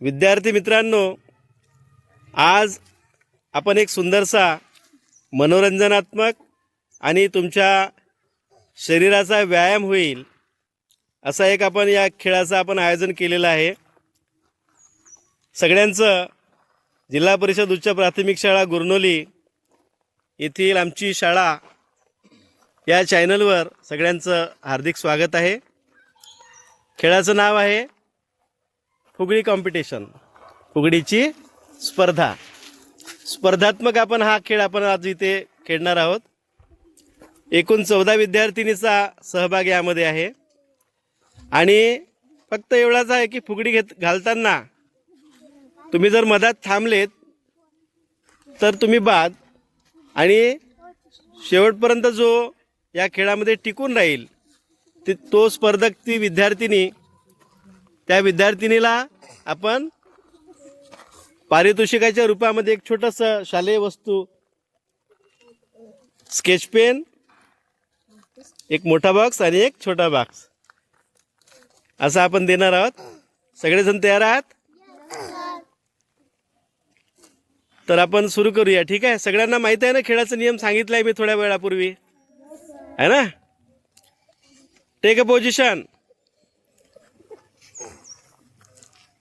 विद्यार्थी मित्रांनो आज आपण एक सुंदरसा मनोरंजनात्मक आणि तुमच्या शरीराचा व्यायाम होईल असा एक आपण या खेळाचं आपण आयोजन केलेलं आहे. सगळ्यांचं जिल्हा परिषद उच्च प्राथमिक शाळा गुरनोली येथील आमची शाळा या चॅनलवर सगळ्यांचं हार्दिक स्वागत आहे. खेळाचं नाव आहे फुगडी कॉम्पिटिशन फुगडीची स्पर्धा. स्पर्धात्मक आपण हा खेळ आपण आज इथे खेळणार आहोत. एकूण चौदा विद्यार्थिनीचा सहभाग यामध्ये आहे. आणि फक्त एवढाच आहे की फुगडी घेत घालताना तुम्ही जर मधात थांबलेत तर तुम्ही बाद. आणि शेवटपर्यंत जो या खेळामध्ये टिकून राहील ते तो स्पर्धक ती विद्यार्थिनी त्या विद्यार्थिनीला आपण पारितोषिकाच्या रूपामध्ये एक छोटंसं शालेय वस्तू स्केच पेन एक मोठा बॉक्स आणि एक छोटा बॉक्स असं आपण देणार आहोत. सगळेजण तयार आहात? तर आपण सुरू करूया ठीक आहे? सगळ्यांना माहीत आहे ना खेळाचा नियम सांगितलाय मी थोड्या वेळापूर्वी. आहे ना? टेक अ पोझिशन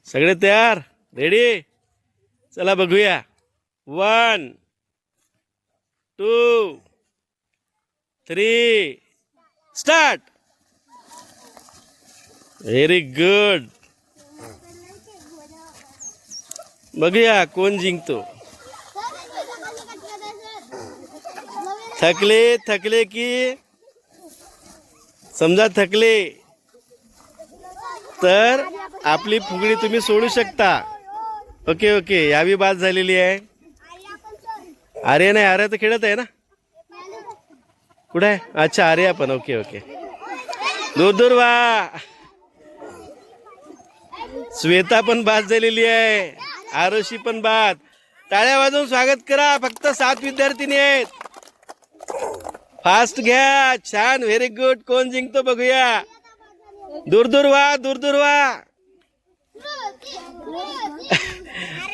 सगळे तयार? रेडी चला बघूया. One two three start very good बघूया कोण जिंकतो. थकले थकले की? समजा थकले. तर आपली फुगडी तुम्ही सोडू शकता. Okay okay. यावी बाद झालेली आहे. आर्या नाही आर्या तर खेळत आहे ना? कुठे आहे? अच्छा आर्या पण. Okay okay. दूर दूर वा. श्वेता पण बाद झालेली आहे. आरोशी पण बाद टाळ्या वाजवून स्वागत करा. फक्त सात विद्यार्थिनी आहेत. फास्ट घ्या. छान. व्हेरी गुड कोण जिंकतो बघूया. दूर दूर वा दूर दूर वा.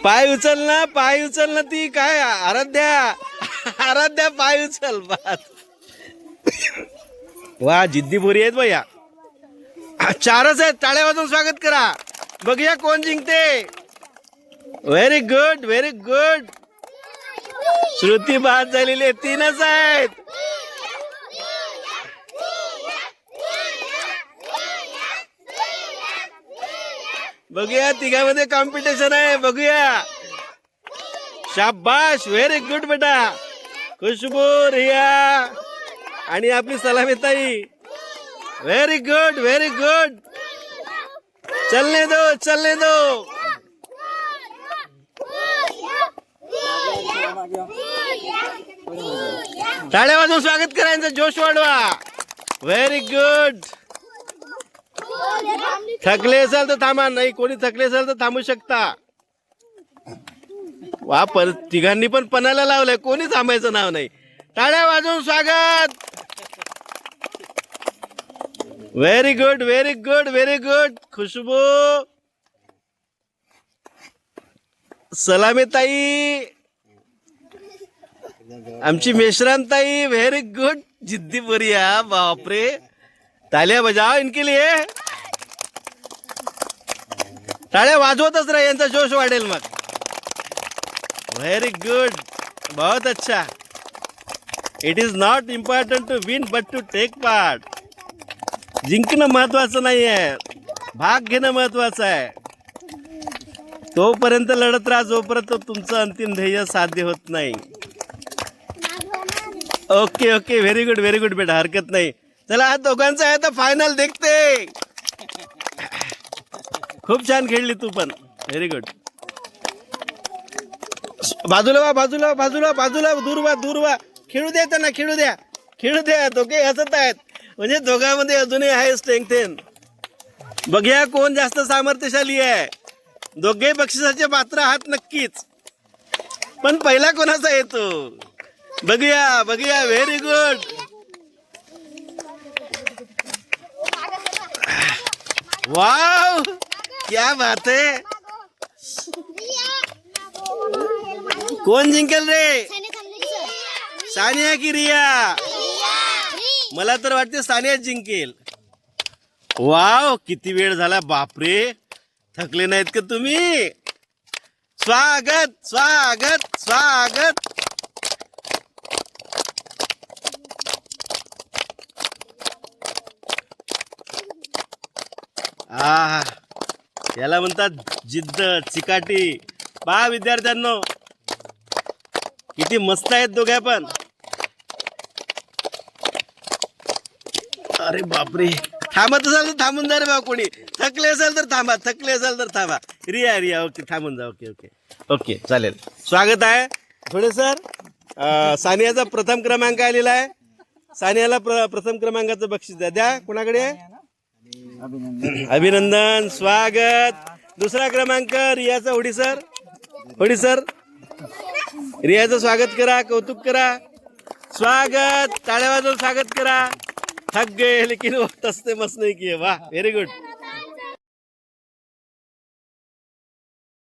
पाय उचल ना पाय उचल ना ती काय आराध्या आराध्या पाय उचल वा जिद्दी बोरी आहेत भैया. चारच आहेत टाळ्या वाजवून स्वागत करा. बघूया कोण जिंकते. Very good very good Shruti बाद झालेली आहे तीनच आहेत. बघूया तिघामध्ये कॉम्पिटिशन आहे. बघूया. शाबाश व्हेरी गुड बेटा. खुशबू रिया आणि आपली सलामीताई व्हेरी गुड व्हेरी गुड चलने दो चलने दो. टाळ्या वाजून स्वागत करायचं जोश वाढवा. व्हेरी गुड थकले असाल तर थांबा नाही कोणी थकले असाल तर थांबू शकता. वा पर तिघांनी पण पणाला लावलंय कोणी थांबायचं नाव नाही. टाळ्या वाजवून स्वागत! Very good very good very good Khushbu. Salami ताई. आमची मेश्रानताई व्हेरी गुड जिद्दी बरिया बापरे. तालिया बजाव इनके लिए. टाळ्या वाजवतच राहा यांचा जोश वाढेल मग. व्हेरी गुड बहुत अच्छा. It is not important to win but to take part जिंकणं महत्वाचं नाही आहे भाग घेणं महत्वाचं आहे. तोपर्यंत लढत राहा जोपर्यंत तुमचं अंतिम ध्येय साध्य होत नाही. Okay okay very good very good बेटा. हरकत नाही. चला आज दोघांचं आहे तर फायनल देखते. खूप छान खेळली तू पण. व्हेरी गुड बाजूला वा बाजूला वा, बाजूला वा, बाजूला दूर वा दूर वा. खेळू द्या त्यांना खेळू द्या. खेळू द्या दोघे हसत आहेत. म्हणजे दोघांमध्ये अजूनही आहे स्ट्रेंगथेन बघूया कोण जास्त सामर्थ्यशाली आहे. दोघे बक्षिसाचे पात्र आहात नक्कीच. पण पहिला कोणाचा येतो बघूया बघूया. व्हेरी गुड वाव क्या बात है? कोण जिंकेल रे? सानिया की रिया। मला तर वाटते सानिया जिंकेल. वाव किती वेळ झाला बापरे. थकले नाहीत का तुम्ही? स्वागत स्वागत स्वागत. आ याला म्हणतात जिद्द चिकाटी. पहा विद्यार्थ्यांनो किती मस्त आहेत दोघ्या पण. अरे बापरे. थांबत असाल तर थांबून जा रे बा कोणी. थकले असेल तर थांबा थकले असेल तर थांबा. रिया रिया ओके थांबून जा ओके ओके. ओके चालेल. स्वागत आहे. थोडे सर सानियाचा प्रथम क्रमांक आलेला आहे. सानियाला प्र प्रथम क्रमांकाचं बक्षीस द्या. द्या कोणाकडे आहे? अभिनंदन. स्वागत. दुसरा क्रमांक रियाचा होडी सर. होडी सर. रियाचं स्वागत करा कौतुक करा. स्वागत. टाळ्या वाजवून स्वागत करा. थक गए लेकिन वो तस्ते मस्त नाही किए वा व्हेरी गुड